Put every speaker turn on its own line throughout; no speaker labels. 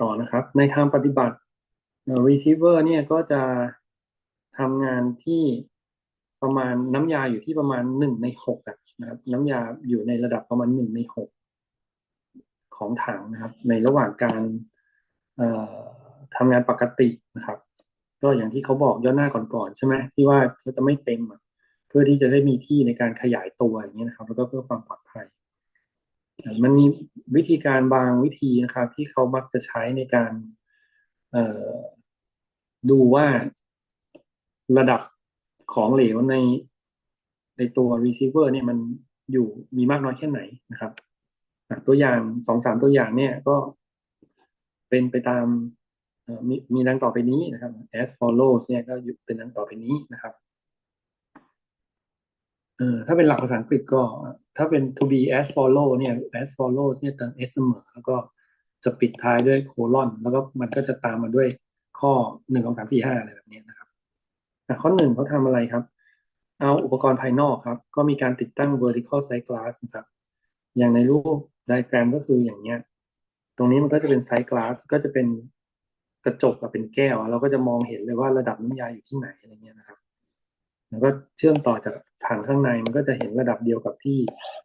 ต่อนะครับ ในทางปฏิบัติ receiver เนี่ยก็จะทำงานที่ประมาณน้ำยาอยู่ที่ประมาณหนึ่งในหกอะนะครับ น้ำยาอยู่ในระดับประมาณหนึ่งในหกของถังนะครับ ในระหว่างการทำงานปกตินะครับ ก็อย่างที่เขาบอกย้อนหน้าก่อนๆใช่ไหมที่ว่าเขาจะไม่เต็มเพื่อที่จะได้มีที่ในการขยายตัวอย่างเงี้ยนะครับ แล้วก็เพื่อความปลอดภัย มันมีวิธีการบางวิธีนะครับ ที่เขามักจะใช้ในการดูว่าระดับของเหลวในในตัว receiver เนี่ยมันอยู่มีมากน้อยแค่ไหนนะครับตัวอย่างสองสามตัวอย่างเนี่ยก็เป็นไปตามมีมีดังต่อไปนี้นะครับ as follows เนี่ยก็เป็นดังต่อไปนี้นะครับ เออถ้าเป็นหลักภาษาอังกฤษก็ ถ้าเป็น to be as follow เนี่ย as follow เนี่ยเติม s เสมอแล้วก็จะปิดท้ายด้วยโคลอน แล้วก็มันก็จะตามมาด้วยข้อหนึ่งสองสามสี่ห้าอะไรแบบนี้นะครับข้อหนึ่งเขาทำอะไรครับ เอาอุปกรณ์ภายนอกครับ ก็มีการติดตั้ง vertical side glass นะครับ อย่างในรูปไดแกรมก็คืออย่างเงี้ย ตรงนี้มันก็จะเป็น side glass ก็จะเป็นกระจกกับเป็นแก้ว เราก็จะมองเห็นเลยว่าระดับน้ำยาอยู่ที่ไหนอะไรเงี้ยนะครับ แล้วก็เชื่อมต่อจาก ถังข้างในมันก็จะเห็นระดับเดียวกับที่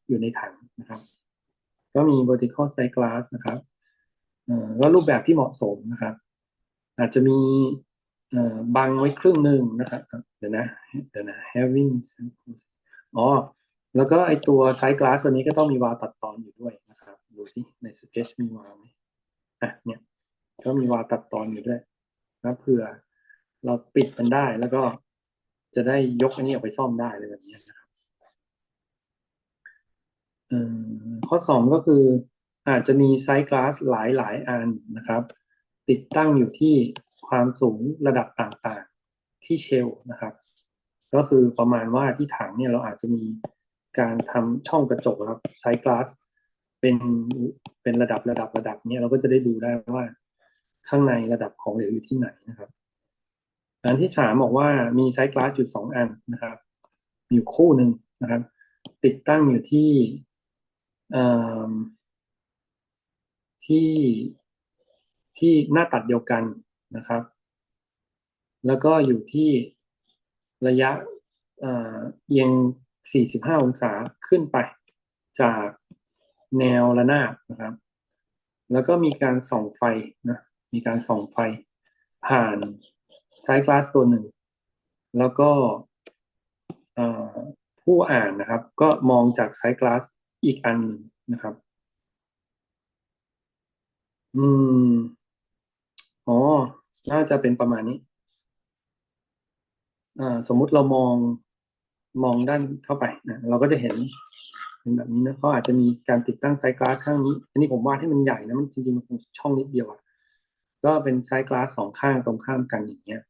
อยู่ในถังนะครับ ก็มี vertical side glass นะครับเอ่อแล้วรูปแบบที่เหมาะสมนะครับ อาจจะมีบังไว้ครึ่งหนึ่งนะครับ เดี๋ยวนะเดี๋ยวนะ having อ๋อแล้วก็ไอตัว side glass ตัวนี้ก็ต้องมีวาตัดตอนอยู่ด้วยนะครับ ดูสิใน sketch มีวาไหมอะเนี่ยก็มีวาตัดตอนอยู่ด้วยนะเผื่อเราปิดมันได้แล้วก็ จะได้ยกอันนี้ออกไปซ่อมได้เลยแบบนี้นะครับข้อสองก็คืออาจจะมีไซส์กลาสหลายหลายอันนะครับ ติดตั้งอยู่ที่ความสูงระดับต่างๆที่เชลนะครับ ก็คือประมาณว่าที่ถังเนี่ยเราอาจจะมีการทำช่องกระจกครับไซส์กลาสเป็นเป็นระดับระดับระดับเนี่ยเราก็จะได้ดูได้ว่าข้างในระดับของเหลวอยู่ที่ไหนนะครับ อันที่สามบอกว่ามีไซส์กลาสอยู่สองอันนะครับอยู่คู่หนึ่งนะครับ ติดตั้งอยู่ที่ที่ที่หน้าตัดเดียวกันนะครับ แล้วก็อยู่ที่ระยะเอียง 45 องศาขึ้นไป จากแนวระนาบนะครับ แล้วก็มีการส่องไฟนะมีการส่องไฟผ่าน ไซส์กลาสตัวหนึ่ง แล้วก็ผู้อ่านนะครับ ก็มองจากไซส์กลาสอีกอันนะครับ อืม อ๋อ น่าจะเป็นประมาณนี้ อ่า สมมุติเรามองมองด้านเข้าไปนะเราก็จะเห็นเป็นแบบนี้นะเขาอาจจะมีการติดตั้งไซส์กลาสข้างนี้ อันนี้ผมวาดให้มันใหญ่นะมันจริงๆมันคงช่องนิดเดียวอะก็เป็นไซส์กลาสสองข้างตรงข้ามกันอย่างเงี้ย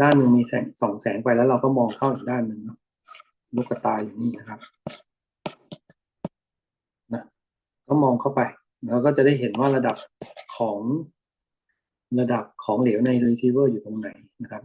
ด้านหนึ่งมีแสงส่องแสงไปแล้วเราก็มองเข้าอีกด้านหนึ่งเนาะลูกตาอยู่นี่นะครับนะก็มองเข้าไปแล้วก็จะได้เห็นว่าระดับของระดับของเหลวในรีเทเวอร์อยู่ตรงไหนนะครับ